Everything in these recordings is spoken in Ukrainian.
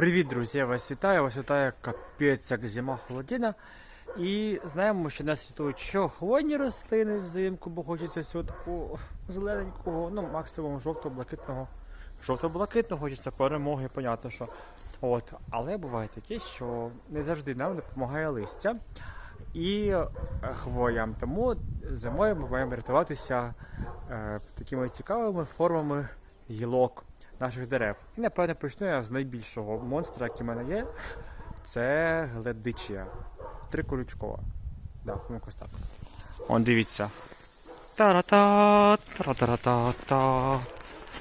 Привіт, друзі! Я вас вітаю. Вас вітає капець, як зима холодина. І знаємо, що нас рятують що хвойні рослини взимку, бо хочеться всього такого зелененького, ну максимум жовто-блакитного. Жовто-блакитного хочеться перемоги, понятно, що. От. Але буває таке, що не завжди нам допомагає листя і е, хвоя. Тому зимою ми маємо рятуватися е, такими цікавими формами гілок наших дерев. І напевно почну я з найбільшого монстра, який в мене є. Це гледичія. Триколючкова. Да, якось так. Он дивіться. Та-ра-та, та-ра-та-ра-та-та.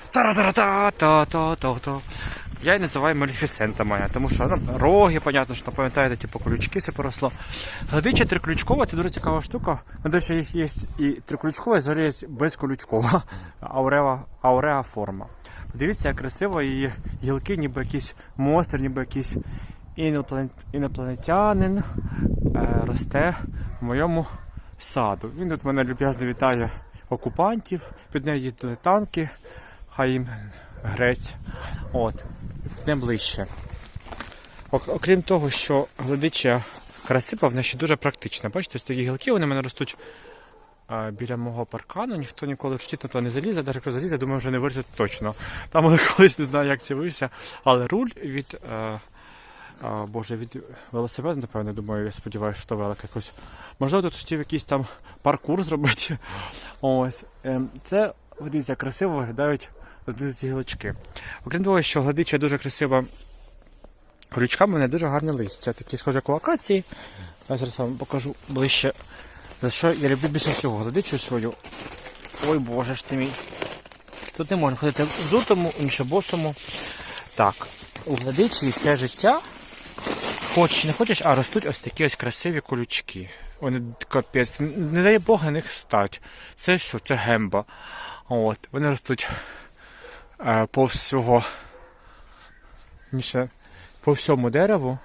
Та-ра-та-ра-та-та-та-та. Я її називаю Малефісента моя, тому що ну, роги, понятно, що пам'ятаєте, типу колючки все поросло. Глядича триключкова це дуже цікава штука. Ну, їх є і триключкова, і взагалі є безколючкова. Аурева, ауреа форма. Подивіться, як красиво її гілки, ніби якийсь монстр, ніби якийсь інопланет- інопланетянин е, росте в моєму саду. Він тут мене люб'язно вітає окупантів, під нею їздили танки, хай їм грець. От, не ближче. Окрім того, що глядича красива, вона ще дуже практична. Бачите, ось такі гілки вони в мене ростуть біля мого паркану. Ніхто ніколи в на то не залізе, навіть якщо залізе, думаю, вже не вирізе точно. Там колись не знаю, як це вився. Але руль від. е, а, Боже, від велосипеда, напевно, думаю, я сподіваюся, що велик якось. Можливо, тут хотів якийсь там паркур зробити. Ось. Ем, Це, дивіться, красиво виглядають ці гілочки. Окрім того, що гладича дуже красива колючками, в неї дуже гарне листя. Такі схожі як у. Я зараз вам покажу ближче. За що я люблю більше всього гладичу свою. Ой боже ж ти мій. Тут не можна ходити взутому, інше босому. Так, у гладичі все життя Хочеш, не хочеш, а ростуть ось такі ось красиві колючки. Вони капець, не дай Бог них стать. Це все, це гемба. От, вони ростуть по всього, по всьому дереву.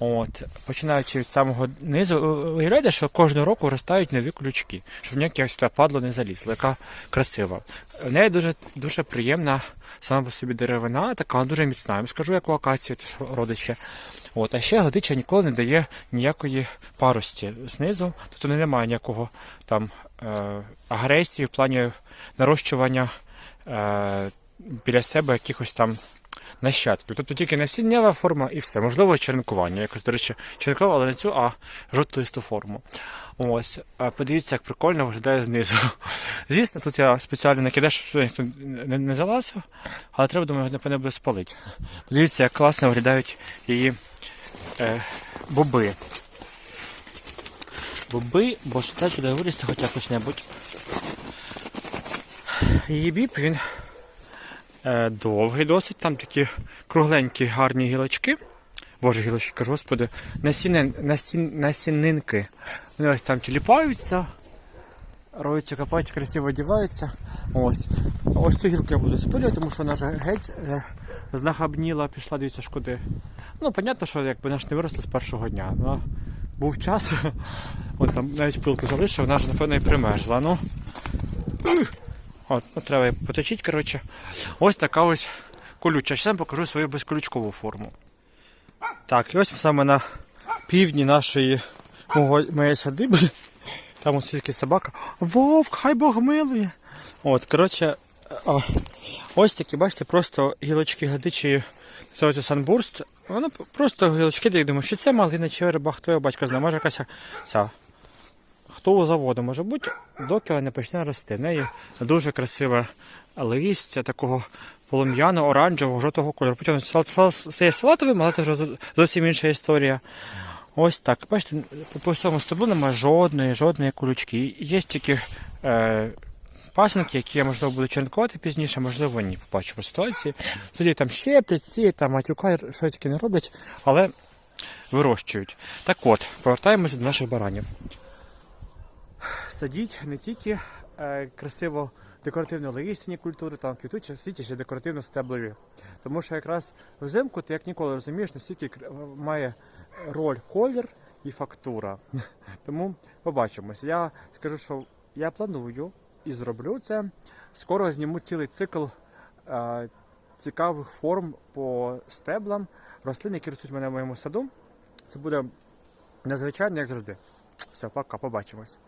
От, починаючи від самого низу, ви- виявляєте, що кожного року ростають нові колючки, щоб ніяке ось це падло не залізло, яка красива. В неї дуже, дуже приємна сама по собі деревина, така дуже міцна. Я вам скажу, як у акації, родичі. От, а ще гладича ніколи не дає ніякої парості знизу, тобто немає ніякого там е, агресії в плані нарощування е, біля себе якихось там нащадків. Тобто тільки насіннєва форма і все. Можливо, черенкування. Якось, до речі, черенкова, але не цю, а жовтисту форму. Ось. Подивіться, як прикольно виглядає знизу. Звісно, тут я спеціально не кидаю, щоб ніхто не, залазив, але треба, думаю, напевно, буде спалити. Подивіться, як класно виглядають її е, боби. Боби, бо ж треба сюди вирісти хоч якось небудь. Її біб, він е, довгий досить, там такі кругленькі гарні гілочки. Боже, гілочки, кажу, господи, насінин, насін, насінинки. Вони ось там тіліпаються, роються, копаються, красиво одіваються. Ось. Ось цю гілку я буду спилювати, тому що вона вже геть е, знахабніла, пішла, дивіться, ж куди. Ну, понятно, що якби наш не виросла з першого дня. Ну, був час, от там навіть пилку залишив, вона ж, напевно, і примерзла. Ну, От, треба поточити, коротше. Ось така ось колюча. Зараз покажу свою безколючкову форму. Так, і ось саме на півдні нашої моєї садиби. Там ось сільська собака. Вовк, хай Бог милує. От, коротше, а, ось такі, бачите, просто гілочки гадичі. Називається санбурст. Воно просто гілочки, де я думаю, що це малина чи верба, хто його батько знає, може якась ця хто у заводу може бути, доки вона не почне рости. В неї дуже красиве листя такого полум'яного, оранжевого, жовтого кольору. Потім стає салатовим, але це вже зовсім інша історія. Ось так. Бачите, по- всьому стеблу немає жодної, жодної колючки. Є тільки е, пасенки, які я можливо буду черенкувати пізніше, можливо, ні. Побачу по ситуації. Тоді там щеплять, ці, там матюка, що тільки не роблять, але вирощують. Так от, повертаємося до наших баранів садіть не тільки е, красиво декоративно листяні культури, там квітучі, садіть ще декоративно стеблові. Тому що якраз взимку ти як ніколи розумієш, наскільки має роль колір і фактура. Тому побачимось. Я скажу, що я планую і зроблю це. Скоро зніму цілий цикл е, цікавих форм по стеблам рослин, які ростуть в мене в моєму саду. Це буде надзвичайно, як завжди. Все, пока, побачимось.